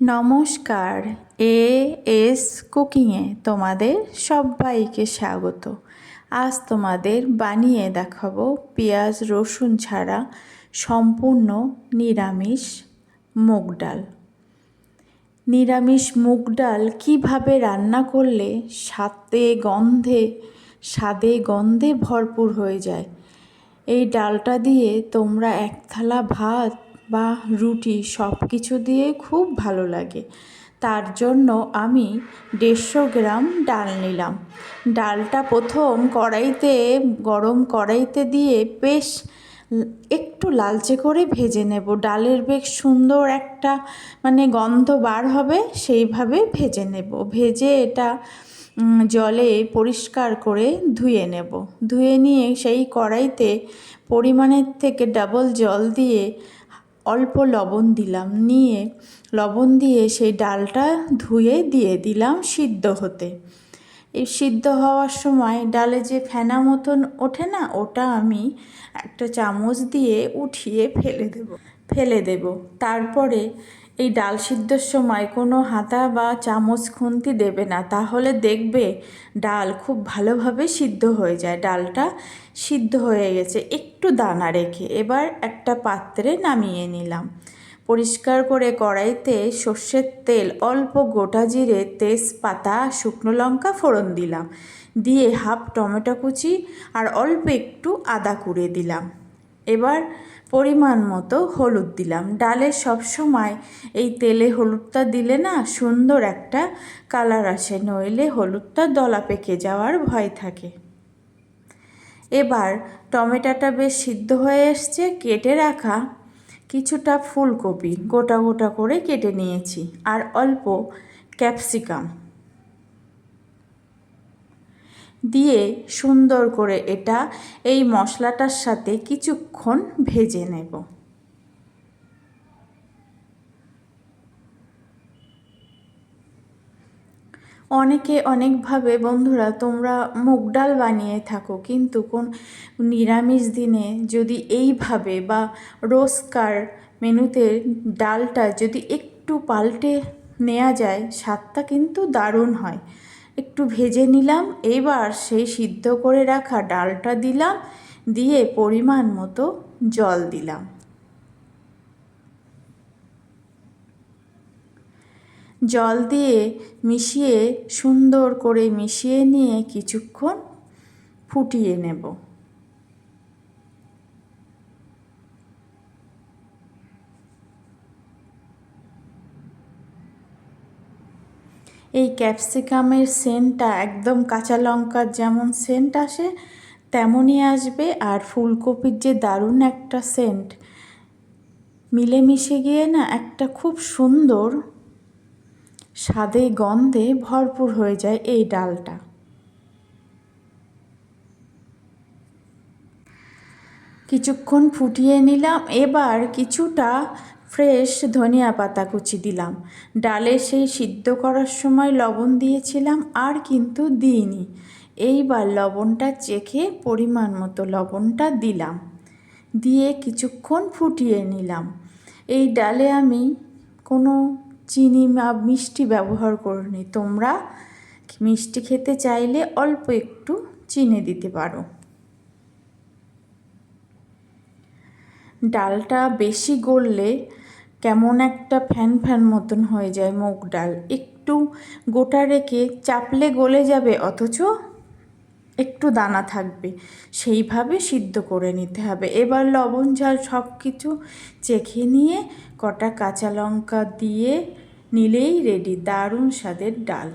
নমস্কার A S কুকিংয়ে তোমাদের সবাইকে স্বাগত। আজ তোমাদের বানিয়ে দেখাবো পেঁয়াজ রসুন ছাড়া সম্পূর্ণ নিরামিষ মুগ ডাল। নিরামিষ মুগ ডাল কীভাবে রান্না করলে স্বাদে গন্ধে স্বাদে গন্ধে ভরপুর হয়ে যায়, এই ডালটা দিয়ে তোমরা এক থালা ভাত বা রুটি সব কিছু দিয়ে খুব ভালো লাগে। তার জন্য আমি দেড়শো গ্রাম ডাল নিলাম। ডালটা প্রথম কড়াইতে, গরম কড়াইতে দিয়ে বেশ একটু লালচে করে ভেজে নেব। ডালের বেশ সুন্দর একটা মানে গন্ধ বার হবে, সেইভাবে ভেজে নেব। ভেজে এটা জলে পরিষ্কার করে ধুয়ে নেব। ধুয়ে নিয়ে সেই কড়াইতে পরিমাণের থেকে ডাবল জল দিয়ে অল্প লবণ দিলাম, নিয়ে লবণ দিয়ে সেই ডালটা ধুয়ে দিয়ে দিলাম সিদ্ধ হতে। এই সিদ্ধ হওয়ার সময় ডালে যে ফেনা মতন ওঠে না, ওটা আমি একটা চামচ দিয়ে উঠিয়ে ফেলে দেব ফেলে দেব। তারপরে এই ডাল সিদ্ধর সময় কোনো হাতা বা চামচ খুন্তি দেবে না। তাহলে দেখবে ডাল খুব ভালোভাবে সিদ্ধ হয়ে যায়। ডালটা সিদ্ধ হয়ে গেছে। একটু দানা রেখে এবার একটা পাত্রে নামিয়ে নিলাম। পরিষ্কার করে কড়াইতে সর্ষের তেল, অল্প গোটা জিরে, তেজপাতা, শুকনো লঙ্কা ফোড়ন দিলাম। দিয়ে হাফ টমেটো কুচি আর অল্প একটু আদা কুড়ে দিলাম। এবার পরিমাণ মতো হলুদ দিলাম। ডালে সবসময় এই তেলে হলুদটা দিলে না সুন্দর একটা কালার আসে, নইলে হলুদটা দলা পেকে যাওয়ার ভয় থাকে। এবার টমেটোটা বেশ সিদ্ধ হয়ে এসছে, কেটে রাখা কিছুটা ফুলকপি গোটা গোটা করে কেটে নিয়েছি, আর অল্প ক্যাপসিকাম। দিয়ে সুন্দর করে এটা, এই মশলাটার সাথে কিছুক্ষণ ভেজে নেব। অনেকে অনেকভাবে, বন্ধুরা, তোমরা মুগ ডাল বানিয়ে থাকো, কিন্তু কোন নিরামিষ দিনে যদি এইভাবে বা রোজকার মেনুতে ডালটা যদি একটু পাল্টে নেওয়া যায়, স্বাদটা কিন্তু দারুণ হয়। একটু ভেজে নিলাম, এইবার সেই সিদ্ধ করে রাখা ডালটা দিলাম, দিয়ে পরিমাণ মতো জল দিলাম। জল দিয়ে মিশিয়ে, সুন্দর করে মিশিয়ে নিয়ে কিছুক্ষণ ফুটিয়ে নেব। এই ক্যাপসিকামের সেন্টটা একদম কাঁচা লঙ্কার যেমন সেন্ট আসে, তেমনই আসবে। আর ফুলকপির যে দারুণ একটা সেন্ট, মিলেমিশে গিয়ে না একটা খুব সুন্দর স্বাদে গন্ধে ভরপুর হয়ে যায় এই ডালটা। কিছুক্ষণ ফুটিয়ে নিলাম। এবার কিছুটা ফ্রেশ ধনিয়া পাতা কুচি দিলাম। ডালে সেই সিদ্ধ করার সময় লবণ দিয়েছিলাম, আর কিন্তু দিইনি। এইবার লবণটা চেখে পরিমাণ মতো লবণটা দিলাম। দিয়ে কিছুক্ষণ ফুটিয়ে নিলাম। এই ডালে আমি কোনো চিনি বা মিষ্টি ব্যবহার করিনি। তোমরা মিষ্টি খেতে চাইলে অল্প একটু চিনি দিতে পারো। ডালটা বেশি গললে কেমন একটা ফ্যান ফ্যান মতন হয়ে যায় মুগ ডাল। একটু গোটা রেখে চাপলে গলে যাবে, অথচ একটু দানা থাকবে। সেইভাবে সিদ্ধ করে নিতে হবে। এবার লবণ ঝাল সব কিছু চেখে নিয়ে কটা কাঁচা লঙ্কা দিয়ে নিলেই রেডি দারুণ স্বাদের ডাল।